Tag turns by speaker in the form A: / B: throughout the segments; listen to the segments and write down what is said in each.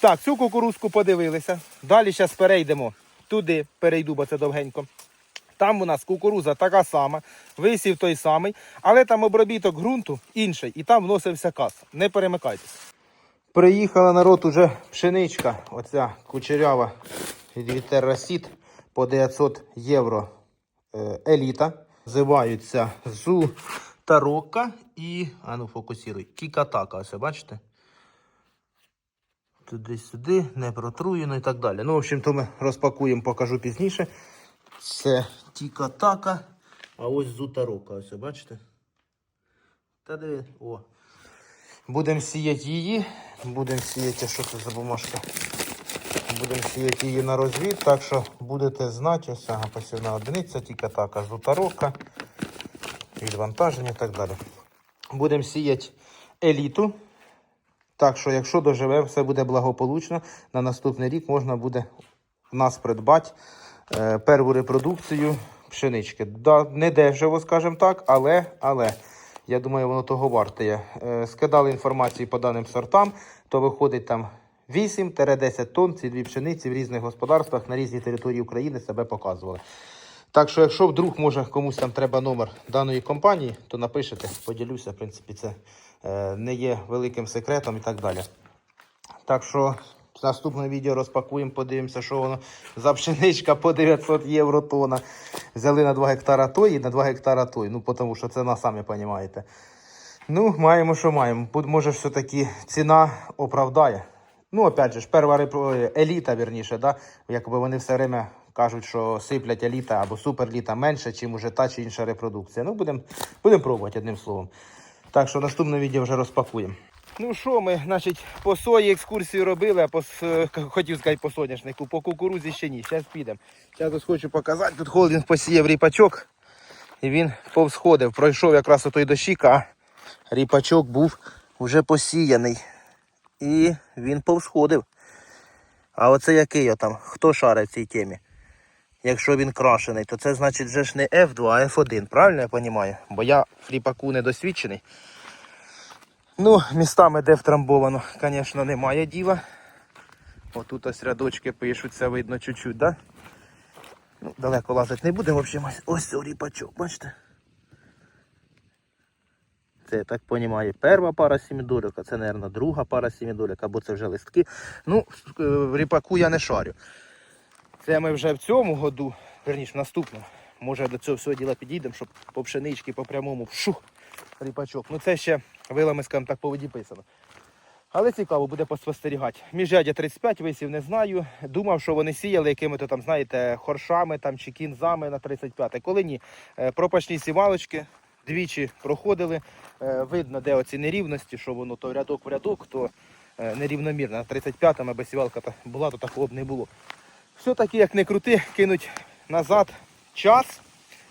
A: Так, цю кукурузку подивилися. Далі зараз перейдемо туди, перейду, бо це довгенько. Там у нас кукуруза така сама, висів той самий, але там обробіток ґрунту інший, і там вносився кас. Не перемикайтесь. Приїхала народ уже пшеничка, оця кучерява від Вітеррасіт по 900 євро е, еліта. Називаються Зу Тарока і. А ну фокусіруй. Кікатака, ось бачите? Туди-сюди, не протруєно і так далі. Ну, в общем, то ми розпакуємо, покажу пізніше. Це Тікатака, а ось Зутарока, ось бачите? Та диви, о. Будемо сіяти її. Будемо сіяти, що це за бумажка? Будемо сіяти її на розвід, так що будете знати, ось ага, посівна одиниця, тільки така зутаровка, відвантаження і так далі. Будемо сіяти еліту. Так що, якщо доживемо, все буде благополучно. На наступний рік можна буде в нас придбати е, перву репродукцію пшенички. Да, не дешево, скажімо так, але, але я думаю, воно того вартує. Е, скидали інформацію по даним сортам, то виходить там 8-10 тонн ці дві пшениці в різних господарствах на різній території України себе показували. Так що, якщо вдруг може комусь там треба номер даної компанії, то напишете, поділюся. В принципі, це не є великим секретом і так далі. Так що наступне відео розпакуємо, подивимося, що воно за пшеничка по 900 євро тонна. Взяли на 2 гектара той і на 2 гектара той. Ну, тому що це на самі розумієте. Ну, маємо, що маємо. Може, все-таки ціна оправдає. Ну, опять же, ж, перша репро- еліта, вірніше, да? якби вони все время кажуть, що сиплять еліта або суперліта менше, чим уже та чи інша репродукція. Ну, будемо будем пробувати одним словом. Так що наступне відео вже розпакуємо. Ну що, ми, значить, по сої екскурсію робили, а по, хотів сказати по соняшнику, по кукурузі ще ні. Зараз підемо. Зараз ось хочу показати. Тут холдинг посіяв ріпачок. І він повсходив. Пройшов якраз отой дощик, а ріпачок був вже посіяний. І він повсходив. А оце який там? Хто шарить в цій темі? Якщо він крашений, то це значить вже ж не F2, а F1, правильно я розумію? Бо я в ріпаку не досвідчений. Ну, містами, де втрамбовано, звісно, немає діла. Отут ось рядочки пишуться, видно чуть-чуть, да? Ну, далеко лазити не будемо, в общем, ось- цей ріпачок, бачите? Це, я так розумію, перша пара сімідолік, це, мабуть, друга пара сімідолік, або це вже листки. Ну, е, в ріпаку я не шарю. Це ми вже в цьому году, верніше в наступному. Може до цього всього діла підійдемо, щоб по пшенички, по прямому шух, ріпачок. Ну це ще вилами, скажімо так, по воді писано. Але цікаво буде поспостерігати. Міжрядя 35 висів не знаю. Думав, що вони сіяли якими-то там, знаєте, хоршами там, чи кінзами на 35. Коли ні, Е, пропашні сівалочки двічі проходили. Е, Видно, де оці нерівності, що воно то рядок в рядок, то е, нерівномірно. На 35-му, аби сівалка була, то такого б не було. Все-таки, як не крути, кинуть назад час.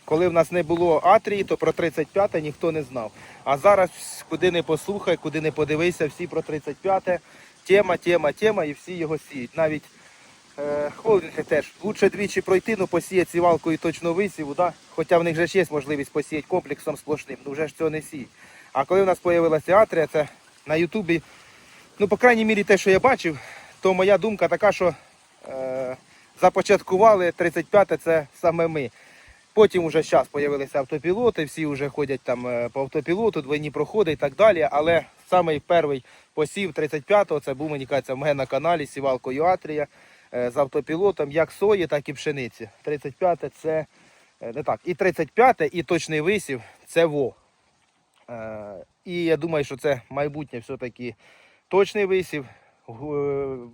A: Коли в нас не було атрії, то про 35 ніхто не знав. А зараз куди не послухай, куди не подивися, всі про 35 тема, тема, тема, і всі його сіють. Навіть е, холдинги теж. Лучше двічі пройти, ну посіяти сівалкою точно висіву, да? хоча в них же є можливість посіяти комплексом сплошним, ну вже ж цього не сіють. А коли в нас з'явилася атрія, це на Ютубі, ну, по крайній мірі, те, що я бачив, то моя думка така, що е, започаткували 35-те це саме ми. Потім вже зараз з'явилися автопілоти, всі вже ходять там е, по автопілоту, двойні проходи і так далі. Але самий перший посів 35-го, це був, мені кажеться, в мене на каналі Сівалко Атрія е, з автопілотом, як сої, так і пшениці. 35-те це е, не так. І 35-те, і точний висів це ВО. І я думаю, що це майбутнє все-таки точний висів,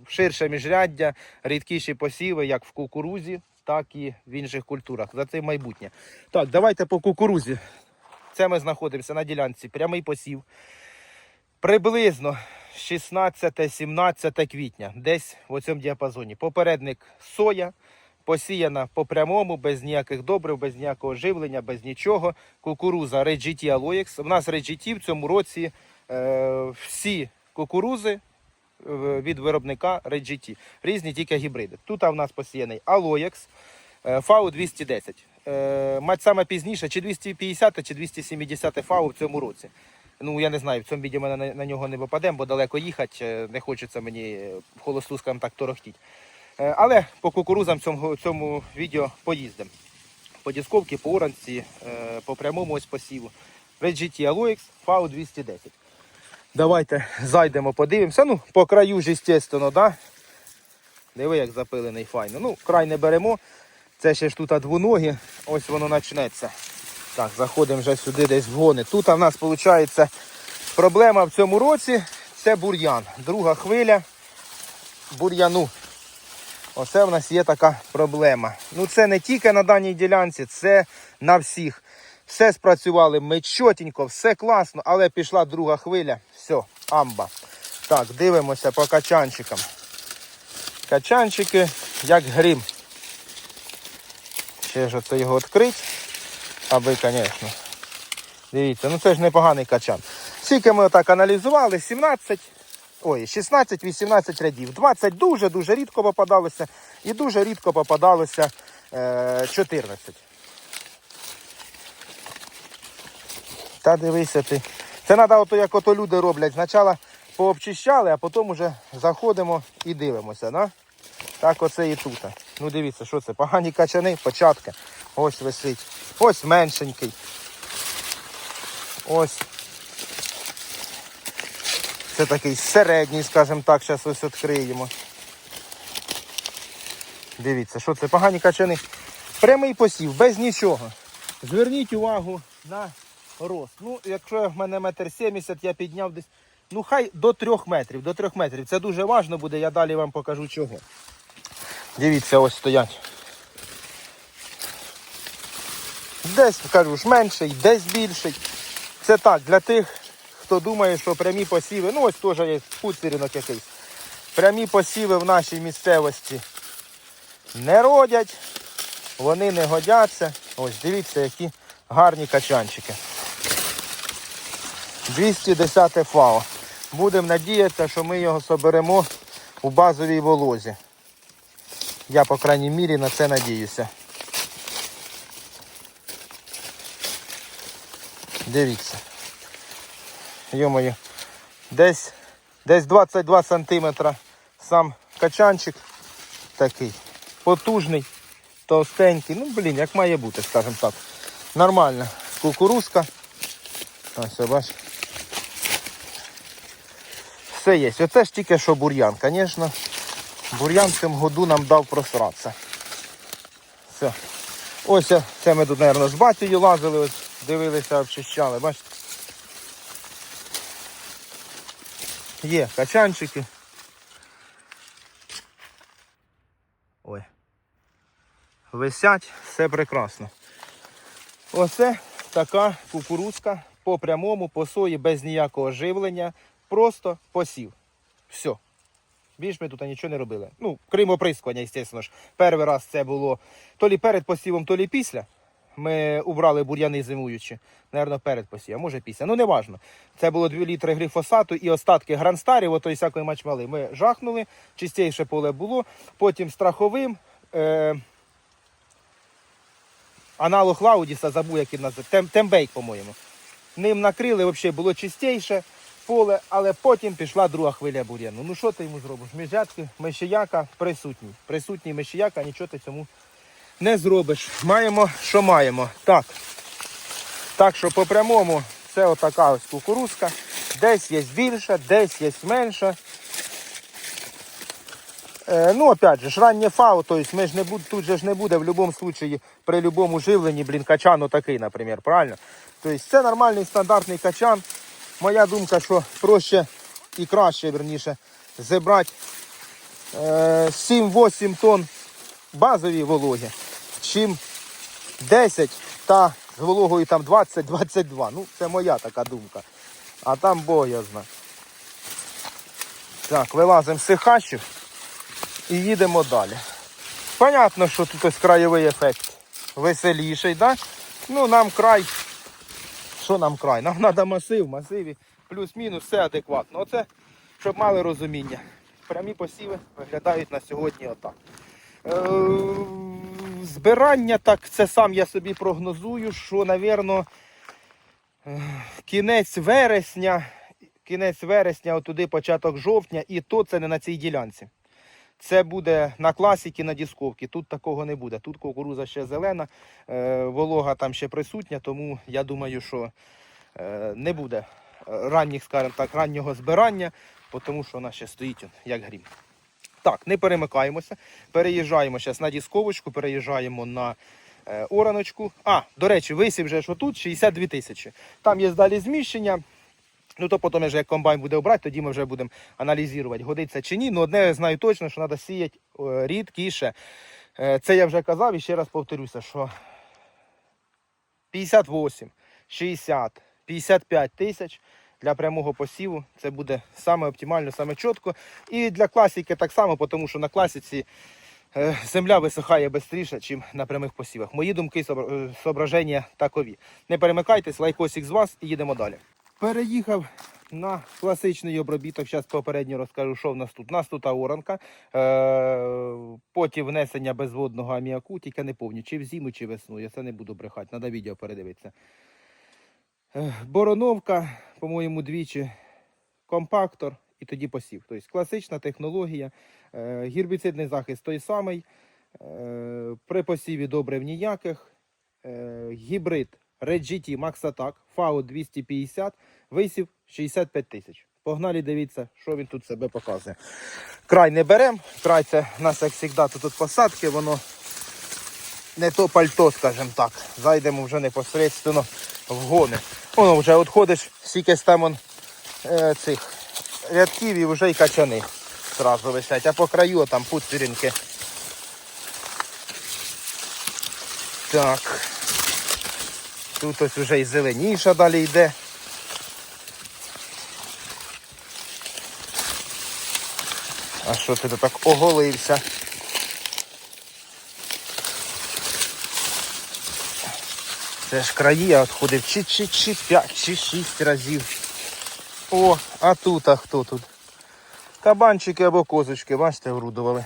A: ширше міжряддя, рідкіші посіви, як в кукурузі, так і в інших культурах. За це майбутнє. Так, давайте по кукурузі. Це ми знаходимося на ділянці прямий посів. Приблизно 16-17 квітня, десь в цьому діапазоні. Попередник соя, посіяна по прямому, без ніяких добрив, без ніякого живлення, без нічого. Кукуруза Red Aloex. У нас Red в цьому році е, всі кукурузи е, від виробника Red GT. Різні тільки гібриди. Тут у нас посіяний Aloex, е, FAU 210. Е, Мать саме пізніше, чи 250, чи 270 FAU в цьому році. Ну, я не знаю, в цьому відео ми на, на нього не попадемо, бо далеко їхати. е, Не хочеться мені холосту, скажімо так, торохтіть. Але по кукурузам цьому, цьому відео поїздимо. По дісковці, по оранці, по прямому ось посіву. Red GT Aloex FAU 210. Давайте зайдемо, подивимося. Ну, по краю ж, звісно, да? Диви, як запилений файно. Ну, край не беремо. Це ще ж тут двоногі. Ось воно почнеться. Так, заходимо вже сюди десь в гони. Тут у нас виходить проблема в цьому році. Це бур'ян. Друга хвиля бур'яну. Оце в нас є така проблема. Ну це не тільки на даній ділянці, це на всіх. Все спрацювали ми чотенько, все класно, але пішла друга хвиля. Все, амба. Так, дивимося по качанчикам. Качанчики, як грім. Ще ж оце його відкрити. Аби, звісно. Дивіться, ну це ж непоганий качан. Скільки ми отак аналізували, 17, ой, 16-18 рядів. 20 дуже-дуже рідко попадалося і дуже рідко попадалося е, 14. Та дивися ти. Це треба, ото, як ото люди роблять. Спочатку пообчищали, а потім вже заходимо і дивимося. Да? Так оце і тут. Ну дивіться, що це? Погані качани, початки. Ось висить. Ось меншенький. Ось. Це такий середній, скажімо так, зараз ось відкриємо. Дивіться, що це? Погані качани. Прямий посів, без нічого. Зверніть увагу на рост. Ну, якщо в мене метр сімдесят, я підняв десь. Ну, хай до трьох метрів. До трьох метрів. Це дуже важливо буде, я далі вам покажу чого. Дивіться, ось стоять. Десь, кажу ж, менший, десь більший. Це так, для тих, хто думає, що прямі посіви, ну ось теж є пуцерінок якийсь. Прямі посіви в нашій місцевості не родять, вони не годяться. Ось дивіться, які гарні качанчики. 210 ФАО. Будемо надіятися, що ми його соберемо у базовій волозі. Я, по крайній мірі, на це надіюся. Дивіться. Йо-моє. Десь, десь 22 сантиметра сам качанчик такий. Потужний, товстенький. Ну, блін, як має бути, скажімо так. Нормальна кукурузка. Ось, бач. Все є. Оце ж тільки що бур'ян, звісно. Бур'ян в цьому году нам дав просратися. Все. Ось це ми тут, мабуть, з батькою лазили, ось дивилися, обчищали, бачите. Є качанчики. Ой. Висять, все прекрасно. Оце така кукурузка по прямому, по сої, без ніякого живлення. Просто посів. Все. Більш ми тут нічого не робили. Ну, крім оприскування, звісно ж. Перший раз це було то лі перед посівом, то лі після. Ми убрали бур'яни зимуючі. Наверно, перед посівом, може після. Ну, не важно. Це було 2 літри гліфосату і остатки гранстарів, ото і всякої мачмали. Ми жахнули, чистіше поле було. Потім страховим. Е- аналог Лаудіса, забув, як він називається. Тембейк, по-моєму. Ним накрили, взагалі було чистіше поле, але потім пішла друга хвиля бур'яну. Ну що ти йому зробиш? Міжатки, мишіяка присутній. Присутній мишіяка, нічого ти цьому не зробиш. Маємо, що маємо. Так. Так що по прямому це отака ось кукурузка. Десь є більша, десь є менша. Е, ну, опять же, ж, раннє фау, то есть ми ж не буд, тут же ж не буде в будь-якому випадку при будь-якому живленні, блін, качан отакий, наприклад, правильно? Тобто це нормальний стандартний качан. Моя думка, що проще і краще, верніше, зібрати е, 7-8 тонн базові вологи, чим 10 та з вологою там 20-22. Ну, це моя така думка. А там Бог. Так, вилазимо з цих хащів і їдемо далі. Понятно, що тут ось краєвий ефект веселіший, да? Ну нам край. Що нам край? Нам треба масив, масиві, плюс-мінус, все адекватно. Оце, щоб мали розуміння. Прямі посіви виглядають на сьогодні отак. Е, збирання, так це сам я собі прогнозую, що, напевно,
B: кінець вересня, кінець вересня, отуди початок жовтня, і то це не на цій ділянці. Це буде на класіки, на дісковці. Тут такого не буде. Тут кукуруза ще зелена, е, волога там ще присутня, тому я думаю, що е, не буде е, ранніх, скажімо так, раннього збирання, тому що вона ще стоїть як грім. Так, не перемикаємося. Переїжджаємо зараз на дісковочку, переїжджаємо на ораночку. А, до речі, висів вже що тут 62 тисячі. Там є далі зміщення. Ну, то потім, вже як комбайн буде обрати, тоді ми вже будемо аналізувати, годиться чи ні. Ну, одне знаю точно, що треба сіяти рідкіше. Е, Це я вже казав і ще раз повторюся, що 58, 60, 55 тисяч для прямого посіву це буде саме оптимально, саме чітко. І для класики так само, тому що на класиці е, земля висихає швидше, ніж на прямих посівах. Мої думки, собра- е, соображення такові. Не перемикайтесь, лайкосик з вас і їдемо далі. Переїхав на класичний обробіток. Зараз попередньо розкажу, що в нас тут. У нас тут оранка, е, потім внесення безводного аміаку, тільки не повні, чи в зиму, чи весною. Я це не буду брехати, треба відео передивитися. Е, Бороновка, по-моєму, двічі, компактор і тоді посів. Тобто класична технологія, е, гербіцидний захист той самий, при посіві добрив ніяких, е, гібрид Red GT Max Attack, FAO 250, висів 65 тисяч. Погнали, дивіться, що він тут себе показує. Край не беремо, край це у нас, як завжди, тут посадки, воно не то пальто, скажімо так. Зайдемо вже непосередньо в гони. Воно вже відходиш, скільки там он, е, цих рядків і вже й качани зразу висять. А по краю там пуциринки. Так. Тут ось вже і зеленіша далі йде. А що ти так оголився? Це ж краї, я відходив чи, чи, чи 5, чи 6 разів. О, а тут, а хто тут? Кабанчики або козочки, бачите, врудували.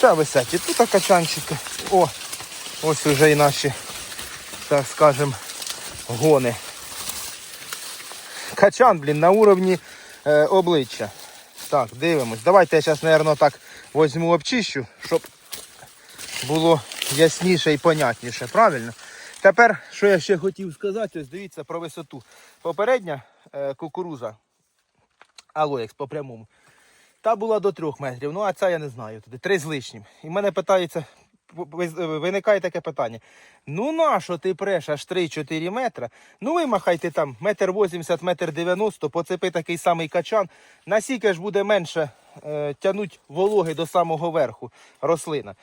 B: Та висять і тут качанчики. О, ось уже і наші, так скажем, гони. Качан, блін, на уровні е, обличчя. Так, дивимось. Давайте я зараз, мабуть, так візьму обчищу, щоб було ясніше і понятніше, правильно? Тепер, що я ще хотів сказати, ось дивіться про висоту. Попередня е, кукуруза Алоекс по прямому. Та була до трьох метрів, ну а ця я не знаю, туди три з лишнім. І мене питається, виникає таке питання. Ну нащо ти преш аж 3-4 метри? Ну вимахайте там метр 80, метр 90, поцепи такий самий качан. Насіки ж буде менше е, тянуть вологи до самого верху рослина.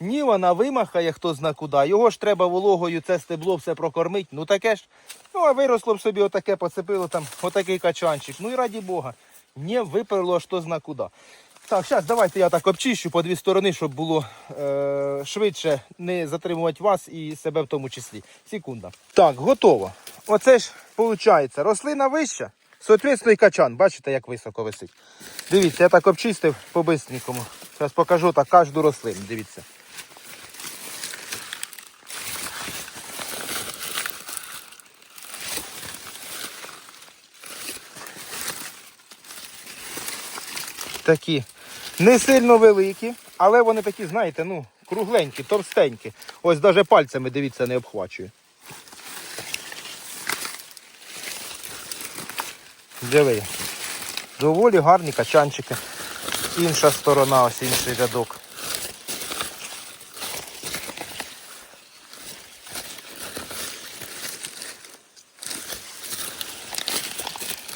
B: Ні, вона вимахає, хто зна куди. Його ж треба вологою це стебло все прокормить. Ну таке ж. Ну, а виросло б собі отаке, поцепило там отакий качанчик. Ну і раді Бога. Не виперло хто зна куди. Так, зараз давайте я так обчищу по дві сторони, щоб було е, швидше не затримувати вас і себе в тому числі. Секунда. Так, готово. Оце ж виходить, рослина вища, соответственно і качан. Бачите, як високо висить. Дивіться, я так обчистив по-бистренькому. Зараз покажу так кожну рослину. Дивіться. Такі не сильно великі, але вони такі, знаєте, ну, кругленькі, товстенькі. Ось навіть пальцями, дивіться, не обхвачую. Диви. Доволі гарні качанчики. Інша сторона, ось інший рядок.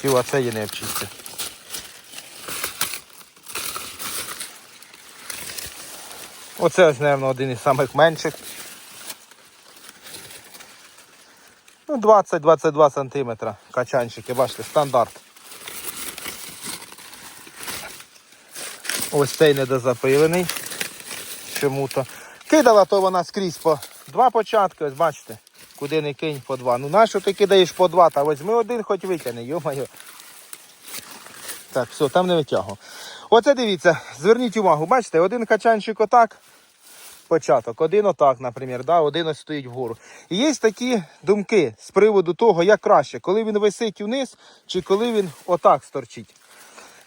B: Філа це є не обчистив. Оце ось, мабуть, один із самих менших. Ну, 20-22 см качанчики, бачите, стандарт. Ось цей недозапилений. Чому-то. Кидала то вона скрізь по два початки, ось бачите, куди не кинь по два. Ну нащо ти кидаєш по два, та візьми один хоч витягни, йо-моє. Так, все, там не витягував. Оце дивіться, зверніть увагу, бачите, один качанчик отак, початок. Один отак, наприклад, да? один ось стоїть вгору. І є такі думки з приводу того, як краще, коли він висить униз, чи коли він отак сторчить.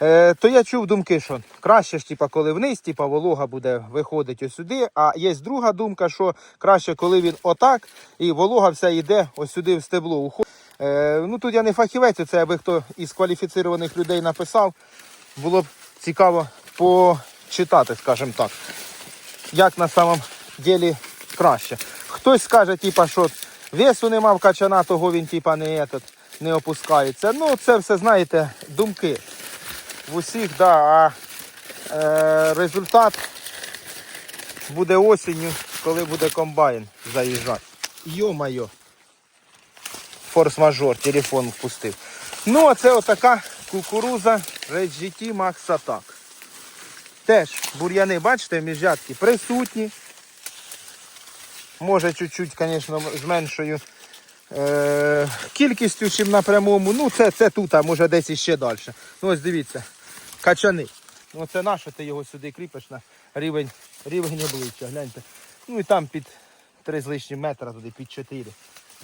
B: Е, то я чув думки, що краще ж, типа, коли вниз, типа, волога буде виходити ось сюди. А є друга думка, що краще, коли він отак, і волога вся йде ось сюди в стебло. Е, ну тут я не фахівець, це аби хто із кваліфіцірованих людей написав. Було б цікаво почитати, скажімо так, як на самом ділі краще. Хтось скаже, типа, що весу нема в качана, того він типа не, этот, не опускається. Ну, це все, знаєте, думки в усіх, да, а е, результат буде осінню, коли буде комбайн заїжджати. Йо-майо. Форс-мажор, телефон впустив. Ну, а це отака кукуруза Red GT Max Attack. Теж бур'яни, бачите, міжятки присутні. Може чуть-чуть, звісно, з меншою е, кількістю, чим на прямому. Ну, це, це тут, а може десь іще далі. Ну, ось дивіться, качани. Ну, це наше, ти його сюди кріпиш на рівень, рівень обличчя. Гляньте. Ну і там під 3 з лишнім метра, туди під 4.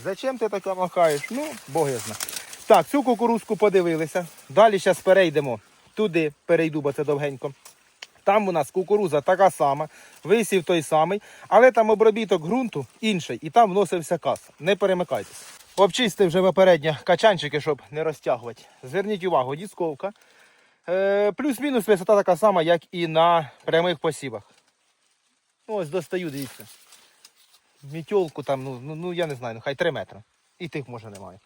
B: Зачем ти таке махаєш? Ну, Бог я знає. Так, цю кукурузку подивилися. Далі зараз перейдемо туди, перейду, бо це довгенько. Там у нас кукуруза така сама, висів той самий, але там обробіток ґрунту інший, і там вносився кас. Не перемикайтесь. Обчистив вже попередньо качанчики, щоб не розтягувати. Зверніть увагу, дісковка. Е, плюс-мінус висота така сама, як і на прямих посівах. Ну, ось достаю, дивіться. Мітьолку там, ну, ну, ну я не знаю, ну хай 3 метри. І тих може немає.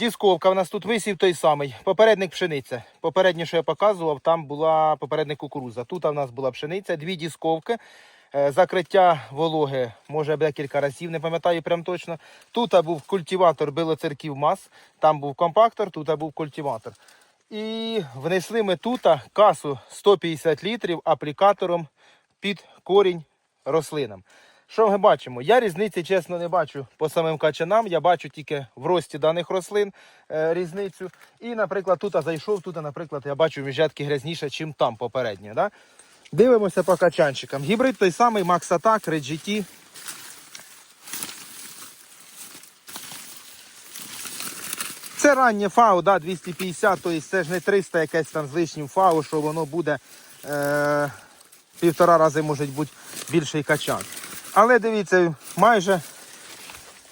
B: Дісковка в нас тут висів той самий. Попередник пшениця. Попереднє, що я показував, там була попередник кукуруза. Тут в нас була пшениця, дві дісковки. Е, Закриття вологи може декілька разів, не пам'ятаю прям точно. Тут був культиватор білоцерків МАЗ, там був компактор, тут був культиватор. І внесли ми тут касу 150 літрів аплікатором під корінь рослинам. Що ми бачимо? Я різниці, чесно, не бачу по самим качанам. Я бачу тільки в рості даних рослин е, різницю. І, наприклад, тут а зайшов, тут, наприклад, я бачу міжатки грязніше, ніж там попередньо. Да? Дивимося по качанчикам. Гібрид той самий Max Attack, Red GT. Це раннє фау, да, 250, тобто це ж не 300 якесь там з лишнім фау, що воно буде е, півтора рази може бути більший качан. Але дивіться, майже,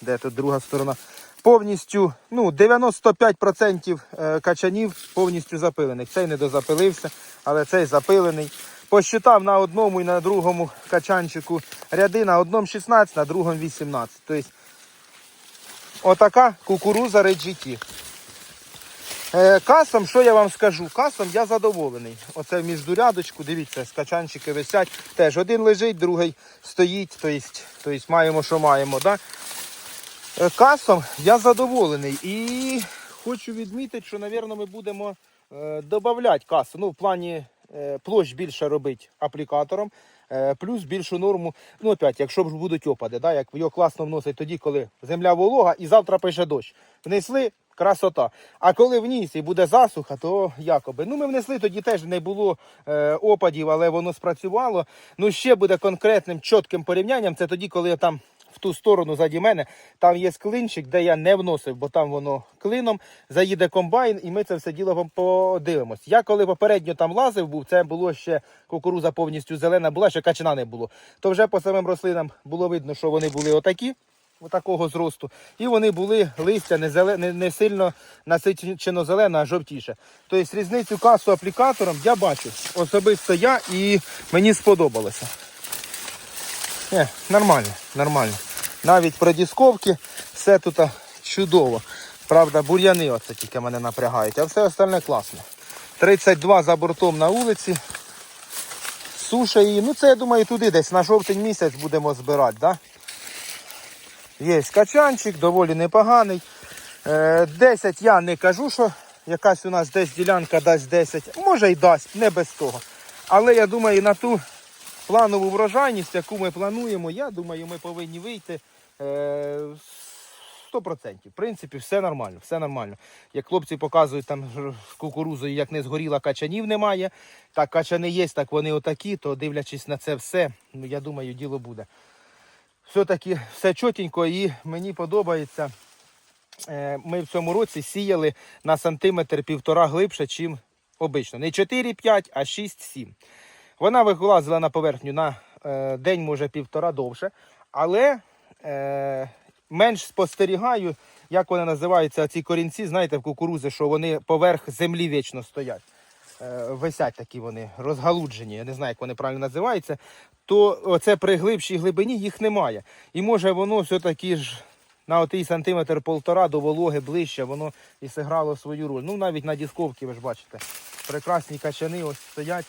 B: де тут друга сторона, повністю, ну, 95% е, качанів повністю запилених. Цей не дозапилився, але цей запилений. Посчитав на одному і на другому качанчику ряди, на одному 16, на другому 18. Тобто, отака кукуруза. Е, Касом, що я вам скажу? Касом я задоволений. Оце в міждурядочку, дивіться, скачанчики висять. Теж один лежить, другий стоїть. Тобто, маємо, що маємо. Да? Е, Касом я задоволений. І хочу відмітити, що, мабуть, ми будемо е, додавати касу. Ну, в плані е, площ більше робити аплікатором. е, Плюс більшу норму, ну опять, якщо ж будуть опади, да, як його класно вносить тоді, коли земля волога і завтра пише дощ. Внесли красота. А коли вніс і буде засуха, то якоби. Ну, ми внесли, тоді теж не було е, опадів, але воно спрацювало. Ну, ще буде конкретним, чітким порівнянням. Це тоді, коли я там в ту сторону заді мене, там є клинчик, де я не вносив, бо там воно клином, заїде комбайн, і ми це все діло подивимось. Я коли попередньо там лазив, був, це було ще кукуруза повністю зелена була, ще качана не було. То вже по самим рослинам було видно, що вони були отакі. Отакого зросту. І вони були листя не, зеле, не, не сильно насичено зелена, а жовтіше. Тобто різницю касу аплікатором я бачу. Особисто я і мені сподобалося. Не, нормально, нормально. Навіть про дісковки все тут чудово. Правда, бур'яни оце тільки мене напрягають, а все остальне класно. 32 за бортом на вулиці. Суша її. Ну це я думаю туди десь на жовтень місяць будемо збирати. Да? Є качанчик, доволі непоганий. Е, 10 я не кажу, що якась у нас десь ділянка дасть 10. Може й дасть, не без того. Але я думаю, на ту планову врожайність, яку ми плануємо, я думаю, ми повинні вийти е, 100%. В принципі, все нормально, все нормально. Як хлопці показують там з кукурузою, як не згоріла, качанів немає. Так, качани є, так вони отакі, то дивлячись на це все, ну я думаю, діло буде. Все-таки все чотенько і мені подобається. Е, Ми в цьому році сіяли на сантиметр півтора глибше, чим обично. Не 4-5, а 6-7. Вона вилазила на поверхню на е, день, може, півтора довше, але е, менш спостерігаю, як вони називаються, ці корінці, знаєте, в кукурузи, що вони поверх землі вічно стоять. Е, висять такі вони розгалуджені, я не знаю, як вони правильно називаються, то оце при глибшій глибині їх немає. І може воно все-таки ж на отий сантиметр полтора до вологи ближче, воно і зіграло свою роль. Ну навіть на дісковці, ви ж бачите, прекрасні качани ось стоять.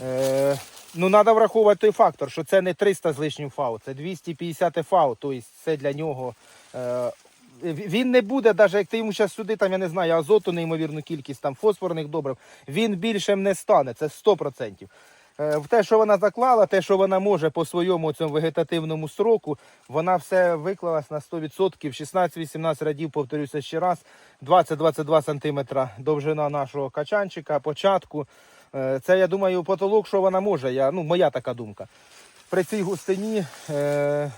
B: Е, ну, треба враховувати той фактор, що це не 300 з лишнім фау, це 250 фау, тобто це для нього. Е, він не буде, навіть як ти йому зараз сюди, там, я не знаю, азоту неймовірну кількість, там фосфорних добрив, він більшим не стане, це 100%. Е, В те, що вона заклала, те, що вона може по своєму цьому вегетативному сроку, вона все виклалась на 100%. 16-18 радів, повторюся ще раз, 20-22 см довжина нашого качанчика, початку. Е, Це, я думаю, потолок, що вона може. Я, ну, моя така думка. При цій густині, е,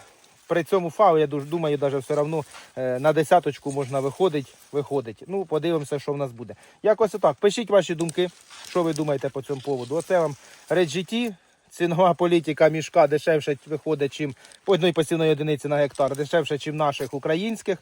B: при цьому фау, я думаю, навіть все одно е, на десяточку можна виходить, виходить. Ну, подивимося, що в нас буде. Якось отак. Пишіть ваші думки, що ви думаєте по цьому поводу. Оце вам Red цінова політика мішка дешевше виходить, чим по одної посівної одиниці на гектар, дешевше, ніж наших українських.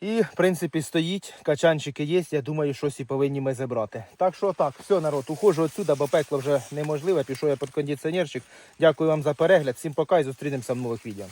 B: І, в принципі, стоїть, качанчики є, я думаю, щось і повинні ми забрати. Так що так, все, народ, ухожу отсюда, бо пекло вже неможливе, пішов я під кондиціонерчик. Дякую вам за перегляд, всім пока і зустрінемося в нових відео.